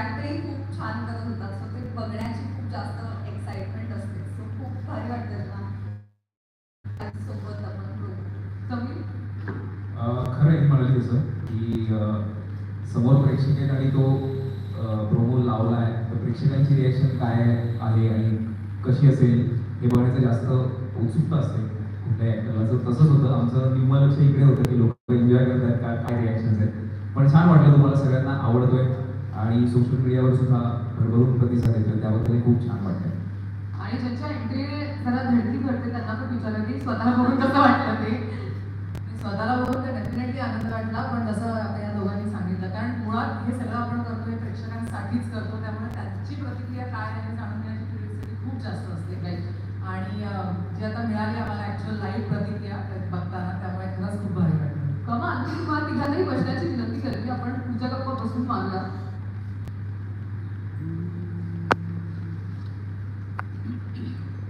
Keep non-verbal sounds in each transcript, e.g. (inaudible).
रिॲक्टही खूप छान करत होतात. सो ते बघण्याची खूप जास्त एक्साइटमेंट असते. सो खूप भारी वाटतं ना सोबत आपण करू. खरं आहे म्हणाली तसं की समोर प्रेक्षक आहेत आणि तो प्रोमो लावला आहे तर प्रेक्षकांची रिॲक्शन काय आहे आणि कशी असेल हे बघण्याचं जास्त उत्सुकता असते. कुठल्याही ॲक्टरला जर तसंच होतं आमचं निम्म लक्ष इकडे होतं की लोक एन्जॉय करतात का काय रिॲक्शन्स आहेत. पण छान वाटलं तुम्हाला सगळ्यांना. आवडतोय. आणि सोशल मीडियावर सुद्धा भरभरून प्रतिसाद येतो त्याबद्दल खूप छान वाटतं आणि ज्यांच्या एंट्री जरा धडकी भरते त्यांना पण विचारलं की स्वतःला बघून कसं वाटलं ते? स्वतःला बघून तर डेफिनेटली आनंद वाटला पण जसं या दोघांनी सांगितलं कारण मुळात हे सगळं आपण करतोय प्रेक्षकांसाठीच करतो त्यामुळे त्यांची प्रतिक्रिया काय आहे हे जाणून घेण्याची क्युरियोसिटी खूप जास्त असते राईट आणि अं, जी आता मिळाली आम्हाला ऍक्च्युअल लाईव्ह प्रतिक्रिया बघताना त्यामुळे खरंच खूप भारी वाटलं कमा मी तुम्हाला तिघांनाही बसण्याची विनंती करते आपण तुझ्या गप्पा बसून मारूया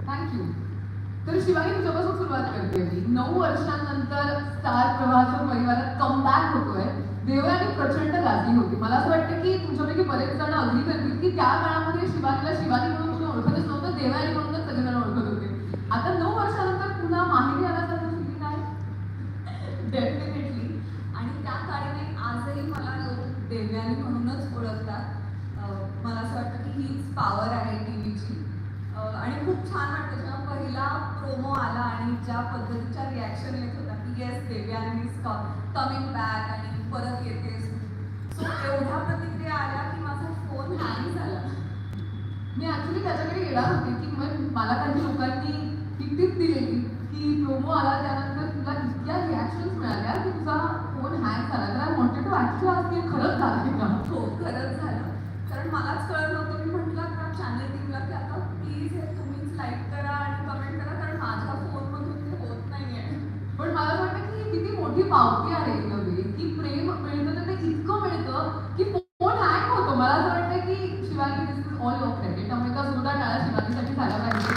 थँक्यू तर शिवानी तुझ्यापासून सुरुवात करते मी नऊ वर्षांनंतर स्टार प्रवाहाच्या परिवारात कमबॅक होतोय. देवयानी प्रचंड गाजली होती. मला असं वाटतं की तुमच्यापैकी बरेच जण अगदी करतील की त्या काळामध्ये शिवाजीला शिवाजी म्हणून तुम्ही ओळखतच नव्हतं देवयानी म्हणूनच सगळेजण ओळखत होते. आता नऊ वर्षानंतर पुन्हा माहेरी आल्यासारखं फिलिंग आहे डेफिनेटली आणि त्या काळी आजही मला लोक देवयानी म्हणूनच ओळखतात. मला असं वाटतं की हीच पॉवर आहे टी व्हीची आणि खूप छान वाटतं जेव्हा प्रोमो आला आणि ज्या पद्धतीच्या रिॲक्शन येत होता की येस देवयानी कमिंग बॅक आणि परत येतेस सो एवढ्या प्रतिक्रिया आल्या की माझा फोन हॅंग झाला. मी ॲक्च्युली त्याच्याकडे येणार होते की मग मला काही लोकांनी ही टिप दिलेली की प्रोमो आला त्यानंतर तुला इतक्या रिॲक्शन्स मिळाल्या की तुझा फोन हँग झाला. तर आय वॉन्टेड टू ऍक्च्युअली आज ते खरंच झालं का हो खरंच झालं कारण मलाच कळत नव्हतं मी म्हटलं का चॅनल टीमला की आता प्लीज हे तुम्हीच लाईक करा आणि कमेंट करा कारण माझ्या फोनमधून ते होत नाहीये पण मला असं वाटतं की ही किती पावती आहे in की प्रेम मिळतं तर ते इतकं मिळतं की फोन हँग होतो मला असं वाटतं की Shivani this is all your credit त्यामुळे का सुद्धा टाळा शिवानीसाठी झाला पाहिजे.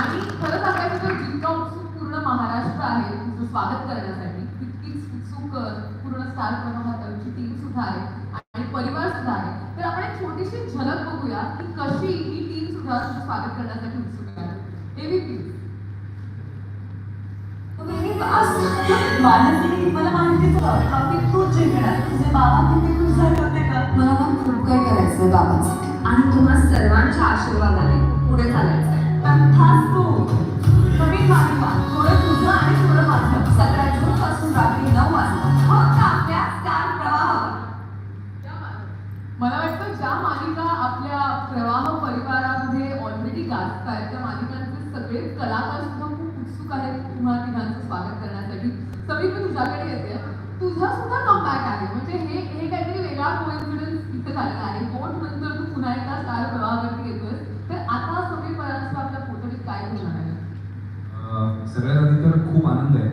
आणि खरं सांगायचं तर जितका उत्सुक पूर्ण महाराष्ट्र आहे तुझं स्वागत करण्यासाठी तितकीच उत्सुक पूर्ण स्टार प्रवाहाची टीम सुद्धा आहे आणि परिवार सुद्धा आहे. तर आपण एक छोटीशी झलक बघूया की कशी ही टीम सुद्धा स्वागत करण्यासाठी उत्सुक आहे एव्हीपी मानसी मला माहितीच होतं की तू जिंकणार तुझे बाबा किती खुश झाले होते का? मला ना खूप काही करायचंय बाबासाठी. आणि तुम्हा सर्वांच्या आशीर्वादाने पुढे चालायचंय. तथास्तु कमी मी तुझ्याकडे येते. तुझा सुद्धा कमबॅक आहे. म्हणजे हे हे काहीतरी वेगळा कोइन्सिडन्स इथे झालेला आहे. कोण नंतर तू पुन्हा एकदा स्टार प्रवाहावरती येतोय तर आता सगळे परांचं आपल्या पोटरीत काय होणार आहे? सगळ्यात आधी तर खूप आनंद आहे.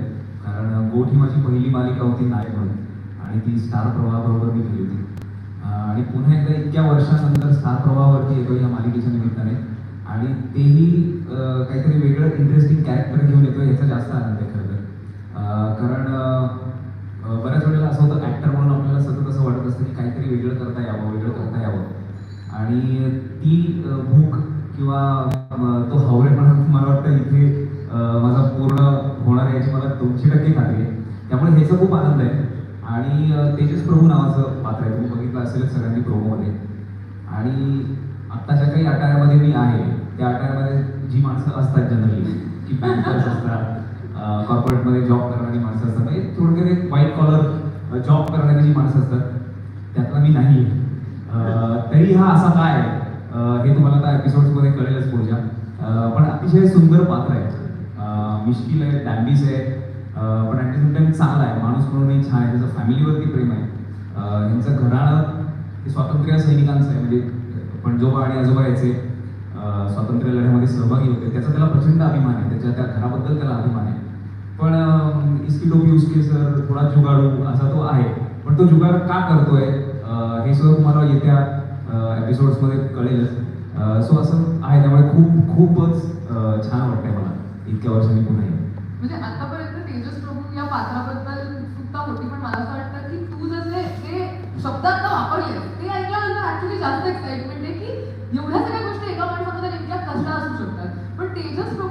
कारण गोट ही माझी पहिली मालिका होती नायक म्हणून. आणि ती स्टार प्रवाहाबरोबर मी केली होती. आणि पुन्हा एकदा इतक्या वर्षानंतर स्टार प्रवाहावरती येतो या मालिकेच्या निमित्ताने. आणि तेही काहीतरी वेगळं इंटरेस्टिंग कॅरेक्टर घेऊन येतो याचा जास्त आनंद आहे खरं तर. कारण बऱ्याच वेळेला असं होतं ॲक्टर म्हणून आपल्याला सतत असं वाटत असतं की काहीतरी वेगळं करता यावं वेगळं करता यावं. आणि ती भूक किंवा तो हावरेपणा (laughs) मला वाटतं इथे माझा पूर्ण होणार आहे याची मला दोनशे टक्के खात्री आहे. त्यामुळे ह्याचा खूप आनंद आहे. आणि तेजस प्रभू नावाचं पात्र आहे. तुम्ही बघितलं असेलच सगळ्यांनी प्रोमोमध्ये. आणि आत्ताच्या काही अटाऱ्यामध्ये मी आहे त्या अटाऱ्यामध्ये जी माणसं असतात जनरली की (laughs) बँकर्स असतात कॉर्पोरेटमध्ये जॉब करणारी माणसं असतात. म्हणजे थोडक्यात एक व्हाईट कॉलर जॉब करणारी जी माणसं असतात त्यातला मी नाही. तरी हा असा काय आहे? हे तुम्हाला आता एपिसोड्समध्ये कळेलच पुढच्या पण अतिशय सुंदर पात्र आहे. मिश्किल आहे डॅम्बिस आहे. पण ॲट द टाइम चांगला आहे. माणूस म्हणूनही छान आहे. त्याचं फॅमिलीवरती प्रेम आहे. यांचं घराणं हे स्वातंत्र्य सैनिकांचं आहे. म्हणजे पणजोबा आणि आजोबा याचे स्वातंत्र्य लढ्यामध्ये सहभागी होते. त्याचा त्याला प्रचंड अभिमान आहे. त्याच्या त्या घराबद्दल त्याला अभिमान आहे. पण इसकी टोपी उसके सर थोडा जुगाडू असा तो आहे. पण तो जुगाड का करतोय हे सुद्धा तुम्हाला येत्या एपिसोड्समध्ये कळेलच. सो असं आहे. त्यामुळे खूप खूपच छान वाटतंय मला. इतक्या वर्षांनी पुन्हा येऊन. म्हणजे आतापर्यंत तेजस प्रभू या पात्राबद्दल उत्सुकता होती पण मला असं वाटतं की तू जसे ते शब्दात वापरले ते ऐकल्यानंतर एवढ्या सगळ्या गोष्टी एका माणसामध्ये इतक्या कशा असू शकतात. पण तेजस प्रभू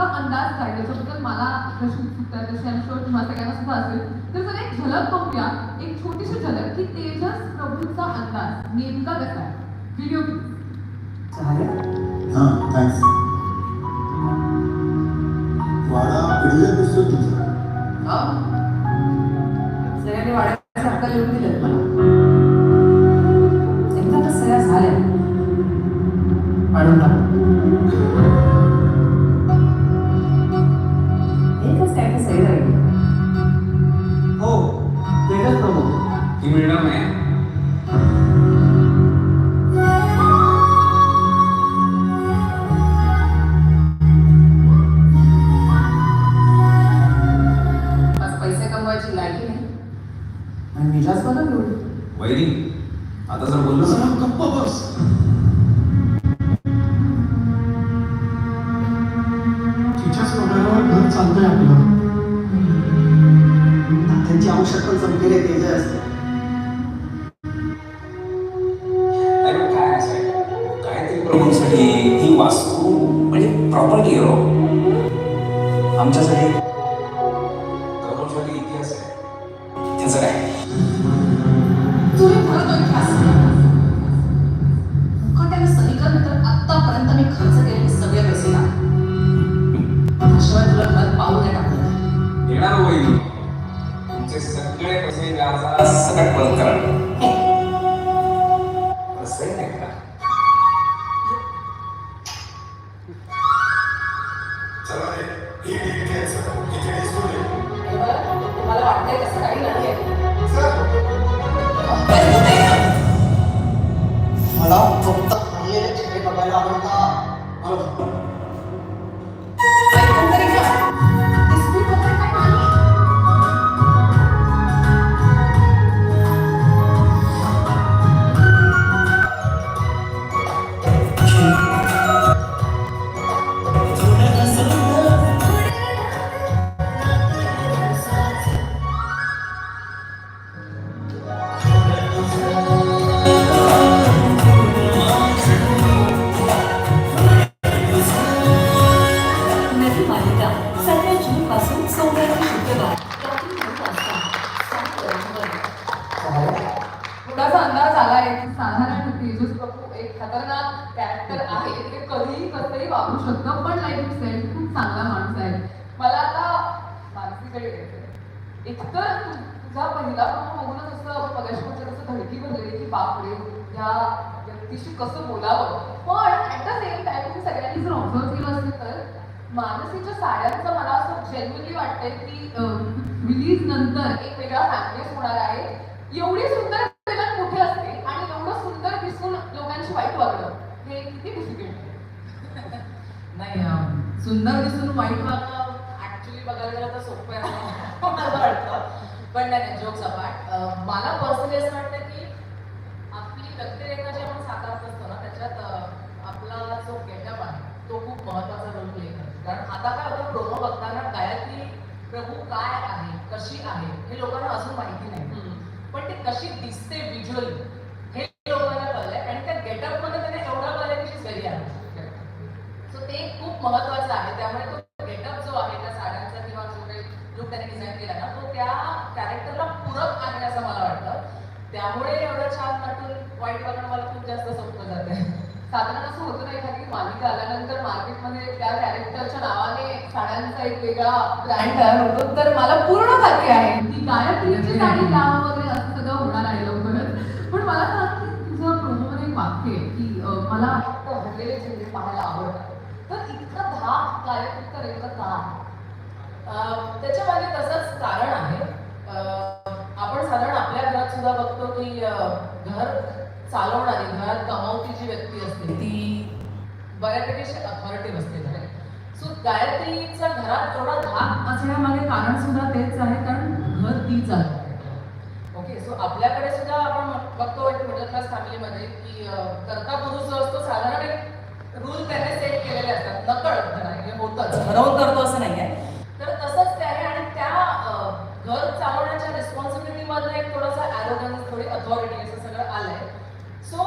नेमका अंदाज काय त्याच्याबद्दल मला प्रश्न उत्सुकता आहे तशी आम शुअर तुम्हाला सगळ्यांना सुद्धा असेल. तर जरा एक झलक बघूया एक छोटीशी झलक की तेजस प्रभूचा अंदाज नेमका कसा आहे? व्हिडिओ हां थँक्स वाडा क्लिअर दिसतो तुझा. सगळ्यांनी वाड्यासारखं लिहून दिलं मला. एकदा तर सगळ्या झाल्या. पाडून टाक मॅडम आहे. आज पैसे कमवायची लायकी नाही. आणि मिजाज बघा एवढी. वैरी आता जर बोललो ना. गप्प बस. प्रॉपर गिरो आमच्यासाठी एकतर तुझा पहिला प्रभाव बघूनच असं मगाशी म्हणजे कसं धडकी बनलेली की बापरे या व्यक्तीशी कसं बोलावं. पण ॲट द सेम टाइम तुम्ही सगळ्यांनी जर ऑब्झर्व केलं असेल तर मानसीच्या साड्यांचं मला असं जेन्युअनली वाटतंय की रिलीज नंतर एक वेगळा फॅमिलीज होणार आहे. एवढी सुंदर फिल्म कुठे असते आणि एवढं सुंदर दिसून लोकांशी वाईट वागणं हे किती डिफिकल्ट (laughs) नाही सुंदर दिसून वाईट वागणं ऍक्च्युली बघायला गेलं तर सोपं आहे. मला (laughs) वाटतं पण नाही जोक्स अपार्ट मला पर्सनली असं वाटतं की आपली व्यक्तिरेखा जी आपण साकारत असतो ना त्याच्यात आपला जो गेटअप आहे तो खूप महत्त्वाचा रोल प्ले करतो. कारण आता काय होतं प्रोमो बघताना गायत्री प्रभू काय आहे कशी आहे हे लोकांना अजून माहिती नाही. पण ती कशी दिसते व्हिज्युअली साड्यांचा एक वेगळा ब्रँड तयार होतो. तर मला पूर्ण खात्री आहे. की गायत्रीची साडी लाव वगैरे असं सगळं होणार आहे लवकरच. पण मला सांग की तुझं प्रोमोमध्ये एक वाक्य आहे की मला फक्त भरलेले चेहरे पाहायला आवडतात. तर इतका धाक गायत्री करेल का? अं, त्याच्यामागे तसंच कारण आहे. आपण साधारण आपल्या घरात सुद्धा बघतो की घर चालवणारी घरात कमावती जी व्यक्ती असते ती बऱ्यापैकी अथॉरिटी असते. घरात सो गायत्रीचा घरात एवढा धाक असण्यामागे कारण सुद्धा तेच आहे कारण घर ती चालवते ओके सो आपल्याकडे सुद्धा आपण बघतो एक मिडल क्लास फॅमिलीमध्ये की कर्ता पुरुष जो असतो साधारण एक रूल त्याने सेट केलेले असतात. नकळत म्हणा, हे होतंच. ठरवून करतो असं नाही आहे तर तसंच ते आहे आणि त्या घर चालवण्याच्या रिस्पॉन्सिबिलिटी मधलं एक थोडंसं ॲरोगन्स थोडी अथॉरिटी असं सगळं आलंय सो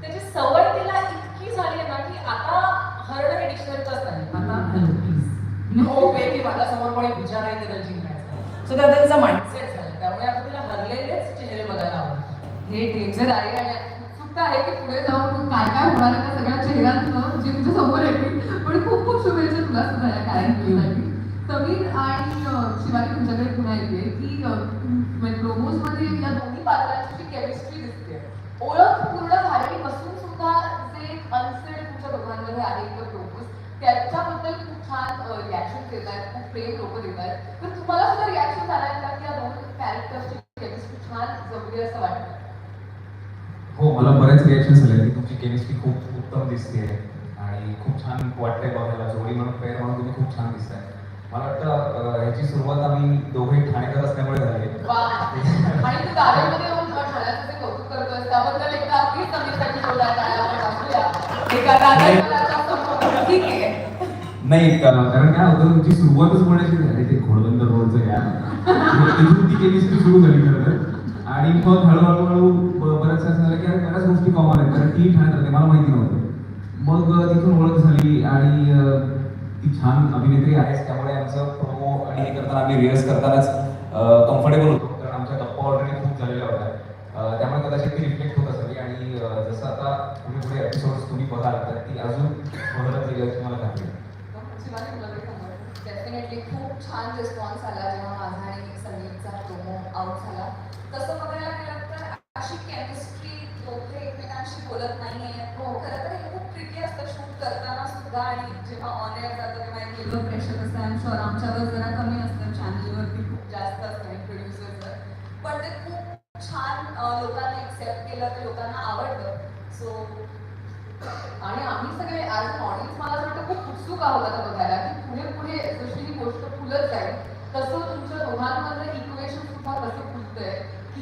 त्याची पूर्णपणे विचार आहे त्याला जिंकायचा सो त्याचा त्याचा माइंडसेट झाला त्यामुळे आता तिला हरलेलेच चेहरे बघायला आवडतात. हे डेंजर आहे आणि उत्सुकता आहे की पुढे जाऊन काय काय होणार आहे त्या सगळ्या चेहऱ्यांचं जे तुझ्या समोर येतील पण खूप खूप शुभेच्छा तुला सुद्धा या कॅरेक्टरसाठी समीर आणि शिवानी तुमच्याकडे पुन्हा येते की प्रोमोजमध्ये या दोन्ही पात्रांची जी केमिस्ट्री दिसते ओळख बरेच रिॲक्शन आले. की तुमची केमिस्ट्री खूप उत्तम दिसते आणि खूप छान वाटतंय बघायला. जोडी म्हणून पेअर म्हणून तुम्ही खूप छान दिसताय. मला वाटतं ह्याची सुरुवात आम्ही दोघे ठाणेकर असल्यामुळे झाली. नाही. कारण काय होतं तुमची सुरुवातच म्हणायची झाली. ते घोडबंदर रोडचं या. (laughs) इथून ती केमिस्ट्री सुरू झाली खरं आणि मग हळूहळू हळू बऱ्याच असं झालं की बऱ्याच गोष्टी कॉमन आहेत. कारण ती ठाण्यात राहते मला माहिती नव्हतं. मग तिथून ओळख झाली आणि ती छान अभिनेत्री आहेच त्यामुळे आमचं प्रोमो आणि हे करताना आम्ही रिहर्स करतानाच कम्फर्टेबल होतो. कारण आमच्या गप्पा ऑलरेडी खूप झालेल्या होत्या. त्यामुळे कदाचित ती रिफ्लेक्ट होत असावी. आणि जसं आता पुढे पुढे एपिसोड्स तुम्ही बघाल तर ती अजून बदलत गेली अशी मला खात्री डेफिनेटली खूप छान रिस्पॉन्स आला जेव्हा माझा आणि आउट झाला. तसं बघायला गेलं तर अशी केमिस्ट्री दोघे एकमेकांशी बोलत नाहीये. हो. खरं तर हे खूप ट्रिकी असतं. शूट करताना सुद्धा आणि जेव्हा ऑन एअर जातं तेव्हा एक वेगळं प्रेशर असतं. आय एम शुअर आमच्यावर जरा कमी असतं. चॅनलवरती खूप जास्त असतं आणि प्रोड्युसर्सवर पण ते खूप छान लोकांनी एक्सेप्ट केलं ते लोकांना आवडलं. सो आणि आम्ही सगळे ॲज अन ऑडियन्स मला असं वाटतं खूप उत्सुक आहोत आता बघायला की पुढे पुढे जशी ही गोष्ट फुलत जाईल तसं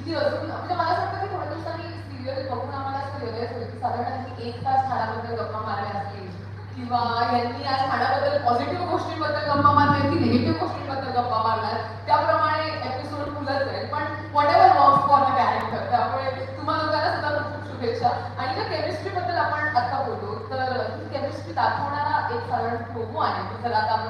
किती अजून म्हणजे मला असं वाटतं की थोड्या दिवसांनी सिरियल बघून आम्हाला असं रिअलाइज होईल की साधारण एक तास खाण्याबद्दल गप्पा मारल्या असतील. किंवा यांनी आज खाण्याबद्दल पॉझिटिव्ह गोष्टींबद्दल गप्पा मारल्या की निगेटिव्ह गोष्टींबद्दल गप्पा मारल्या. त्याप्रमाणे एपिसोड फुलत जाईल. पण whatever work for the character त्यामुळे तुम्हाला लोकांना सुद्धा खूप खूप शुभेच्छा. आणि ज्या केमिस्ट्रीबद्दल आपण आता बोलतो तर केमिस्ट्री दाखवणारा एक साधारण प्रोमो आहे. तर आता